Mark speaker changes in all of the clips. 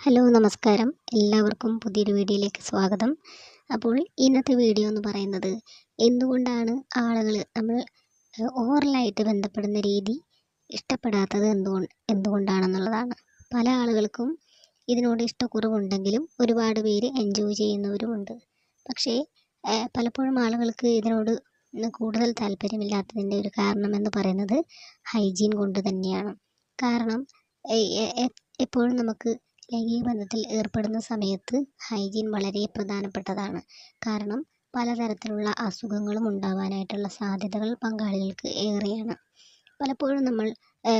Speaker 1: Hello നമസ്കാരം. എല്ലാവർക്കും പുതിയൊരു വീഡിയോയിലേക്ക് സ്വാഗതം. അപ്പോൾ ഇന്നത്തെ വീഡിയോ എന്ന് പറയുന്നത് എന്തുകൊണ്ടാണ് ആളുകൾ നമ്മൾ ഓറലായിട്ട് ബന്ധപ്പെടുന്ന രീതി ഇഷ്ടപ്പെടാത്തത് എന്തുകൊണ്ട് എന്തുകൊണ്ടാണെന്നുള്ളതാണ്. പല ആളുകൾക്കും ഇതിനോട് ഇഷ്ടക്കുറവുണ്ടെങ്കിലും ഒരുപാട് പേര് എൻജോയ് ചെയ്യുന്നവരുമുണ്ട്. പക്ഷേ പലപ്പോഴും ആളുകൾക്ക് ഇതിനോട് കൂടുതൽ താല്പര്യമില്ലാത്തതിന്റെ ഒരു കാരണം എന്ന് പറയുന്നത് ഹൈജീൻ കൊണ്ട് തന്നെയാണ്. കാരണം എപ്പോഴും നമുക്ക് ലൈംഗിക ബന്ധത്തിൽ ഏർപ്പെടുന്ന സമയത്ത് ഹൈജീൻ വളരെ പ്രധാനപ്പെട്ടതാണ്. കാരണം പലതരത്തിലുള്ള അസുഖങ്ങളും ഉണ്ടാവാനായിട്ടുള്ള സാധ്യതകൾ പങ്കാളികൾക്ക് ഏറെയാണ്. പലപ്പോഴും നമ്മൾ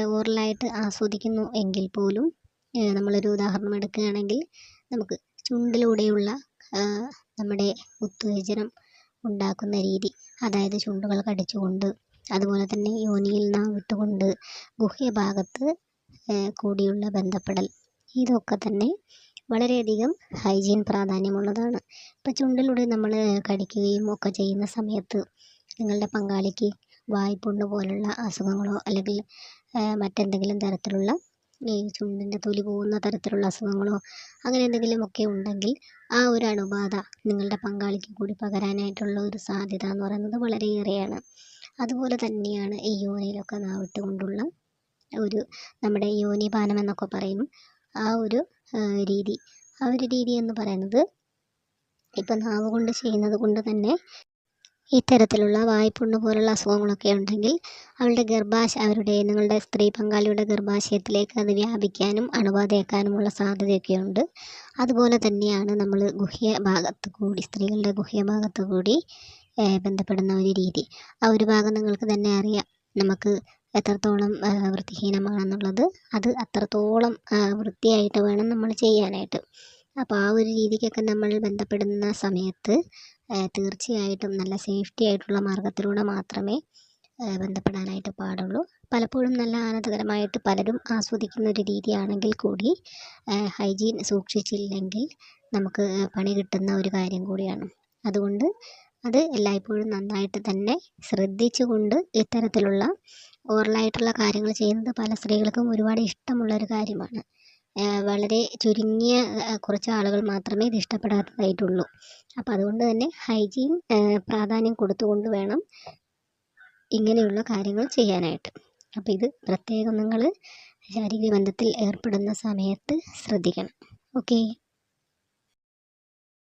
Speaker 1: ഓറലായിട്ട് ആസ്വദിക്കുന്നു എങ്കിൽ പോലും നമ്മളൊരു ഉദാഹരണം എടുക്കുകയാണെങ്കിൽ നമുക്ക് ചുണ്ടിലൂടെയുള്ള നമ്മുടെ ഉത്തേജനം ഉണ്ടാക്കുന്ന രീതി അതായത് ചുണ്ടുകൾ കടിച്ചുകൊണ്ട് അതുപോലെ തന്നെ യോനിയിൽ നാം വിട്ടുകൊണ്ട് ഗുഹ്യഭാഗത്ത് കൂടിയുള്ള ബന്ധപ്പെടൽ ഇതൊക്കെ തന്നെ വളരെയധികം ഹൈജീൻ പ്രാധാന്യമുള്ളതാണ്. ഇപ്പോൾ ചുണ്ടിലൂടെ നമ്മൾ കടിക്കുകയും ഒക്കെ ചെയ്യുന്ന സമയത്ത് നിങ്ങളുടെ പങ്കാളിക്ക് വായ്പുണ്ണ് പോലുള്ള അസുഖങ്ങളോ അല്ലെങ്കിൽ മറ്റെന്തെങ്കിലും തരത്തിലുള്ള ഈ ചുണ്ടിന്റെ തൊലി പോകുന്ന തരത്തിലുള്ള അസുഖങ്ങളോ അങ്ങനെ എന്തെങ്കിലുമൊക്കെ ഉണ്ടെങ്കിൽ ആ ഒരു അണുബാധ നിങ്ങളുടെ പങ്കാളിക്ക് കൂടി പകരാനായിട്ടുള്ള ഒരു സാധ്യത എന്ന് പറയുന്നത് വളരെയേറെയാണ്. അതുപോലെ തന്നെയാണ് ഈ യോനിയിലൊക്കെ നാവിട്ട് കൊണ്ടുള്ള ഒരു നമ്മുടെ യോനിപാനം എന്നൊക്കെ പറയും. ആ ഒരു രീതി. ആ ഒരു രീതി എന്ന് പറയുന്നത് ഇപ്പം നാവ് കൊണ്ട് ചെയ്യുന്നത് കൊണ്ട് തന്നെ ഇത്തരത്തിലുള്ള വായ്പുണ്ണ് പോലുള്ള അസുഖങ്ങളൊക്കെ ഉണ്ടെങ്കിൽ അവളുടെ ഗർഭാശയ അവരുടെ നിങ്ങളുടെ സ്ത്രീ പങ്കാളിയുടെ ഗർഭാശയത്തിലേക്ക് അത് വ്യാപിക്കാനും അണുബാധയേക്കാനുമുള്ള സാധ്യതയൊക്കെ ഉണ്ട്. അതുപോലെ തന്നെയാണ് നമ്മൾ ഗുഹ്യ ഭാഗത്ത് കൂടി സ്ത്രീകളുടെ ഗുഹ്യ ഭാഗത്ത് കൂടി ബന്ധപ്പെടുന്ന ഒരു രീതി. ആ ഒരു ഭാഗം നിങ്ങൾക്ക് തന്നെ അറിയാം. നമുക്ക് എത്രത്തോളം വൃത്തിഹീനമാണെന്നുള്ളത് അത് അത്രത്തോളം വൃത്തിയായിട്ട് വേണം നമ്മൾ ചെയ്യാനായിട്ട്. അപ്പോൾ ആ ഒരു രീതിക്കൊക്കെ നമ്മൾ ബന്ധപ്പെടുന്ന സമയത്ത് തീർച്ചയായിട്ടും നല്ല സേഫ്റ്റി ആയിട്ടുള്ള മാർഗത്തിലൂടെ മാത്രമേ ബന്ധപ്പെടാനായിട്ട് പാടുള്ളൂ. പലപ്പോഴും നല്ല ആനന്ദകരമായിട്ട് പലരും ആസ്വദിക്കുന്ന ഒരു രീതിയാണെങ്കിൽ കൂടി ഹൈജീൻ സൂക്ഷിച്ചില്ലെങ്കിൽ നമുക്ക് പണി കിട്ടുന്ന ഒരു കാര്യം കൂടിയാണ്. അതുകൊണ്ട് അത് എല്ലായ്പ്പോഴും നന്നായിട്ട് തന്നെ ശ്രദ്ധിച്ചുകൊണ്ട് ഇത്തരത്തിലുള്ള ഓറലായിട്ടുള്ള കാര്യങ്ങൾ ചെയ്യുന്നത് പല സ്ത്രീകൾക്കും ഒരുപാട് ഇഷ്ടമുള്ള ഒരു കാര്യമാണ് വളരെ ചുരുങ്ങിയ കുറച്ച് ആളുകൾ മാത്രമേ ഇത് ഇഷ്ടപ്പെടാത്തതായിട്ടുള്ളൂ. അപ്പം അതുകൊണ്ട് തന്നെ ഹൈജീൻ പ്രാധാന്യം കൊടുത്തുകൊണ്ട് വേണം ഇങ്ങനെയുള്ള കാര്യങ്ങൾ ചെയ്യാനായിട്ട്. അപ്പോൾ ഇത് പ്രത്യേകം നിങ്ങൾ ശാരീരിക ബന്ധത്തിൽ ഏർപ്പെടുന്ന സമയത്ത് ശ്രദ്ധിക്കണം. ഓക്കേ?